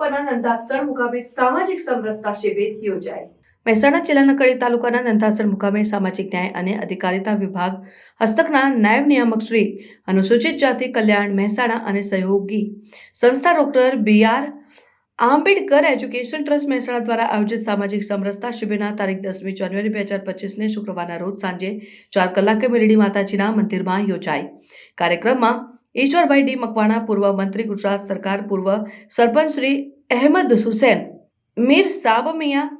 નંદાસણ મુકામે સામાજિક સમરસતા શિબિર યોજાઈ મહેસાણા જિલ્લાના કડી તાલુકાના નંદાસણ મુકામે સામાજિક ન્યાય અને અધિકારિતા વિભાગ, હસ્તકના નાયબ નિયામક શ્રી, અનુસૂચિત જાતિ કલ્યાણ મહેસાણા અને સહયોગી સંસ્થા doctor B R Ambedkar education trust Mehsana દ્વારા આયોજિત સામાજિક સમરસતા શિબિરના તારીખ દસમી જાન્યુઆરી બે હજાર પચીસને શુક્રવારના રોજ સાંજે ચાર કલાકે મેરડી માતાજીના મંદિરમાં યોજાઈ કાર્યક્રમમાં ઈશ્વરભાઈ ડી મકવાણા પૂર્વ મંત્રી ગુજરાત સરકાર પૂર્વ સરપંચ શ્રી અહેમદ હુસેન, મીર સાબ મિયા,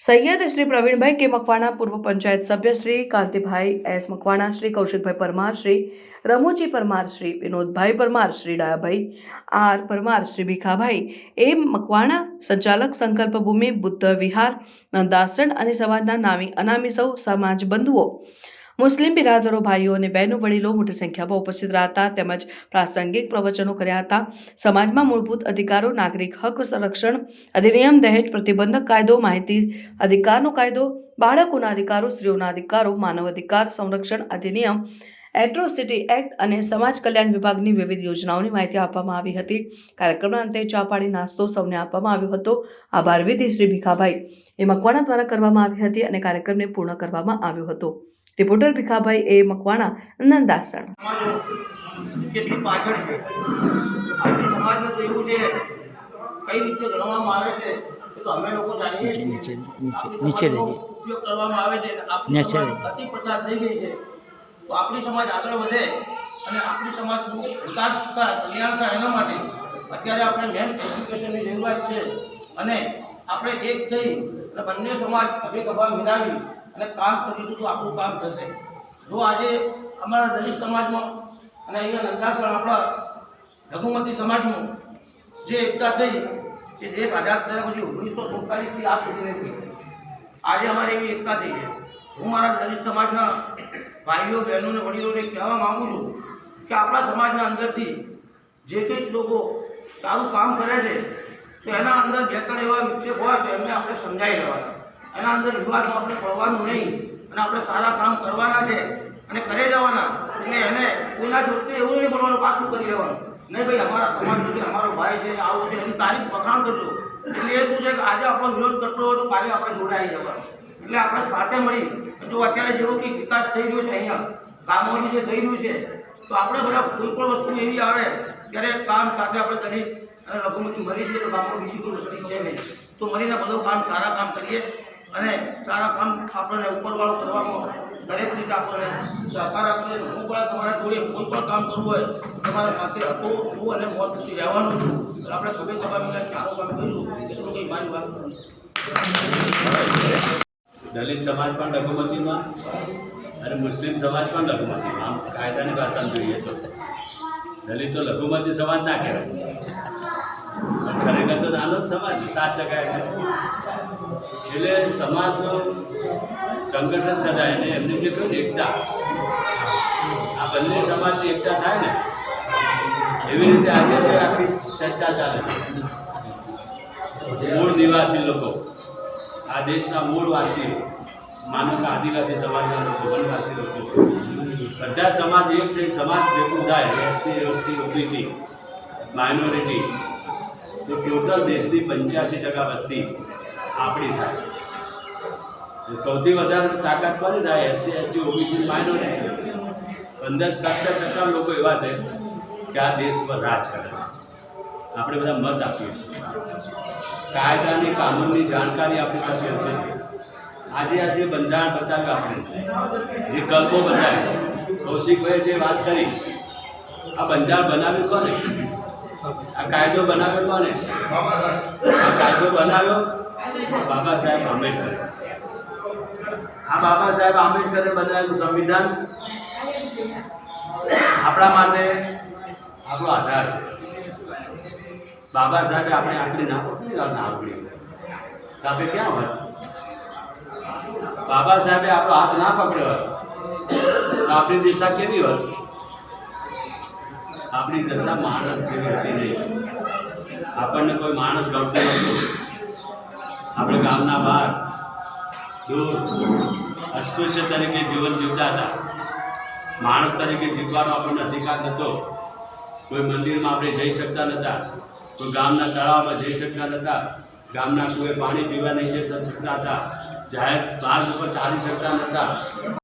સૈયદ શ્રી પ્રવીણભાઈ કે મકવાણા પૂર્વ પંચાયત સભ્ય Shri Kantibhai S Makwana, Shri Kaushikbhai Parmar, Shri Ramuji Parmar, Shri Vinodbhai Parmar, Shri Dayabhai R Parmar, Shri Bhikhabhai, A Makwana સંચાલક સંકલ્પ ભૂમિ બુદ્ધ વિહાર દાસણ અને સમાજના નામી અનામી સૌ સમાજ બંધુઓ મુસ્લિમ બિરાદરો, ભાઈઓ અને બહેનો વડીલો મોટી સંખ્યામાં ઉપસ્થિત રહ્યા તેમજ પ્રાસંગિક પ્રવચનો કર્યા હતા. સમાજમાં મૂળભૂત અધિકારો, નાગરિક હક, સંરક્ષણ અધિનિયમ, દહેજ, પ્રતિબંધક કાયદો, માહિતી અધિકારનો કાયદો, બાળકોના અધિકારો, સ્ત્રીઓના અધિકારો, માનવ અધિકાર સંરક્ષણ અધિનિયમ, એટ્રોસિટી એક્ટ અને સમાજ કલ્યાણ વિભાગની વિવિધ યોજનાઓની માહિતી આપવામાં આવી હતી. કાર્યક્રમના અંતે ચા પાણી, નાસ્તો સૌને આપવામાં આવ્યો હતો. આભાર વિધિ શ્રી ભીખાભાઈ. એ મકવાણા દ્વારા કરવામાં આવી હતી અને કાર્યક્રમને પૂર્ણ કરવામાં આવ્યો હતો. Reporter Bhikhabhai A Makwana Nandasan. કેટલી પાછળ છે? આપણી સમાજમાં તો એવું છે કઈ રીતે ગણવામાં આવે છે એ તો અમે લોકો જાણીએ છીએ. નીચે નીચે ઉપયોગ કરવામાં આવે છે નીચે સમાજ અતિ પ્રચાર થઈ ગઈ છે. તો આપણી સમાજ આગળ વધે અને આપણી સમાજનું વિકાસ થાય કલ્યાણ થાય એના માટે અત્યારે આપણે મેન એજ્યુકેશનની જરૂરિયાત છે. અને આપણે એક થઈ અને બંને સમાજ કભી કભા મિલાવી અને કામ કરીશું તો આપણું કામ થશે. જો આજે અમારા દલિત સમાજમાં અને અહીંયા નંદાસણ આપણા લઘુમતી સમાજનું જે એકતા થઈ, એ દેશ આઝાદ થયા પછી ઓગણીસો સુડતાલીસથી આ સુધી નથી. આજે અમારે એવી એકતા થઈ છે. હું મારા દલિત સમાજના ભાઈઓ, બહેનોને, વડીલોને કહેવા માગું છું કે આપણા સમાજના અંદરથી જે કંઈક લોકો સારું કામ કરે છે, તો એના અંદર બે ત્રણ એવા વિક્ષેપ હોય તો એમને આપણે સમજાવી લેવાના. એના અંદર વિવાદમાં આપણે પડવાનું નહીં. અને આપણે સારા કામ કરવાના છે અને કરે જવાના. એટલે એને કોઈના જોડતે એવું નહીં બોલવાનું, પાછું કરી લેવાનું. નહીં ભાઈ, અમારા સમાજનો છે, અમારો ભાઈ છે, આવું છે, એની તારીખ વખાણ કરજો. એટલે એ શું છે કે આજે આપણો વિરોધ કરતો હોય તો કાલે આપણે જોડાઈ જવાનું. એટલે આપણે સાથે મળી. જો અત્યારે જેવો કંઈક વિકાસ થઈ રહ્યો છે અહીંયા કામોની જે થઈ રહ્યું છે, તો આપણે બધા કોઈ પણ વસ્તુ એવી આવે, ત્યારે કામ સાથે આપણે કરી અને લઘુમતી મરી જઈએ તો ગામમાં બીજી કોઈ વસ્તુ છે નહીં. તો મળીને બધું કામ, સારા કામ કરીએ. અને સારા કામ આપણને ઉપરવાળો કરવામાં દરેક રીતે આપણને સહકાર આપે હું પણ તમારા જોડે કોઈ પણ કામ કરવું હોય તમારા સાથે હતો શું અને મોત સુધી રહેવાનું છું. આપણે ગમે ખબર મિલે સારું કામ કર્યું, એટલું કંઈ મારી વાત દલિત સમાજ પણ લઘુમતીમાં અને મુસ્લિમ સમાજ પણ લઘુમતીમાં. આમ કાયદાની ભાષામાં જોઈએ તો. દલિતો લઘુમતી સમાજ ના કહેવાય. ખરેખર તો નાનો જ સમાજ સાત ટકા છે. એટલે સમાજનો સંગઠન સદાય ને એમની જે કહ્યું એકતા. આ બંને સમાજની એકતા થાય ને, એવી રીતે આજે જે આખી ચર્ચા ચાલે છે. મૂળ નિવાસી લોકો, આ દેશના મૂળ વાસીઓ માનો કે આદિવાસી સમાજના લોકો, વનવાસી લોકો. બધા સમાજ એક થઈ સમાજ ભેગું થાય, એસસી, એસટી, ઓબીસી માઇનોરિટી તો ટોટલ દેશની પંચ્યાસી ટકા વસ્તી આપણી થાય. સૌથી વધારે તાકાત કોની થાય? SC ST OBC, minority. પંદર સત્તર ટકા લોકો એવા છે કે આ દેશ પર રાજ કરે છે. આપણે બધા મત આપીએ છીએ. કાયદાની, કાનૂનની જાણકારી આપણી પાસે હશે. આજે આજે બંધારણ બતાવ્યું આપણે, જે કલ્પો બનાવ્યો કૌશિકભાઈ જે વાત કરી, આ બંધારણ બનાવ્યું કોને? આ કાયદો બનાવ્યો કોને? આ કાયદો બનાવ્યો? બાબા સાહેબ આંબેડકર. આ બાબા સાહેબ આંબેડકરે બનાવેલું સંવિધાન. આપણા માટે આપણો આધાર છે. બાબા સાહેબે આપણે આટલી ના પકડી ના આવડી તો આપણે ક્યાં હોય? બાબા સાહેબે આપણો હાથ ના પકડ્યો આપણી દિશા કેવી હોત આપણી દશા માણસ જેવી હતી નહીં. આપણને કોઈ માણસ ગમતો નહોતો. આપણે ગામના બહાર દૂર, અસ્પૃશ્ય તરીકે જીવન જીવતા હતા. માણસ તરીકે જીવવાનો આપણને અધિકાર નહોતો. કોઈ મંદિરમાં આપણે જઈ શકતા નહોતા. કોઈ ગામના તળાવમાં જઈ શકતા નહોતા. ગામના કોઈ પાણી પીવા નહીં જઈ શકતા હતા. જાહેર માર્ગ ઉપર ચાલી શકતા નહોતા.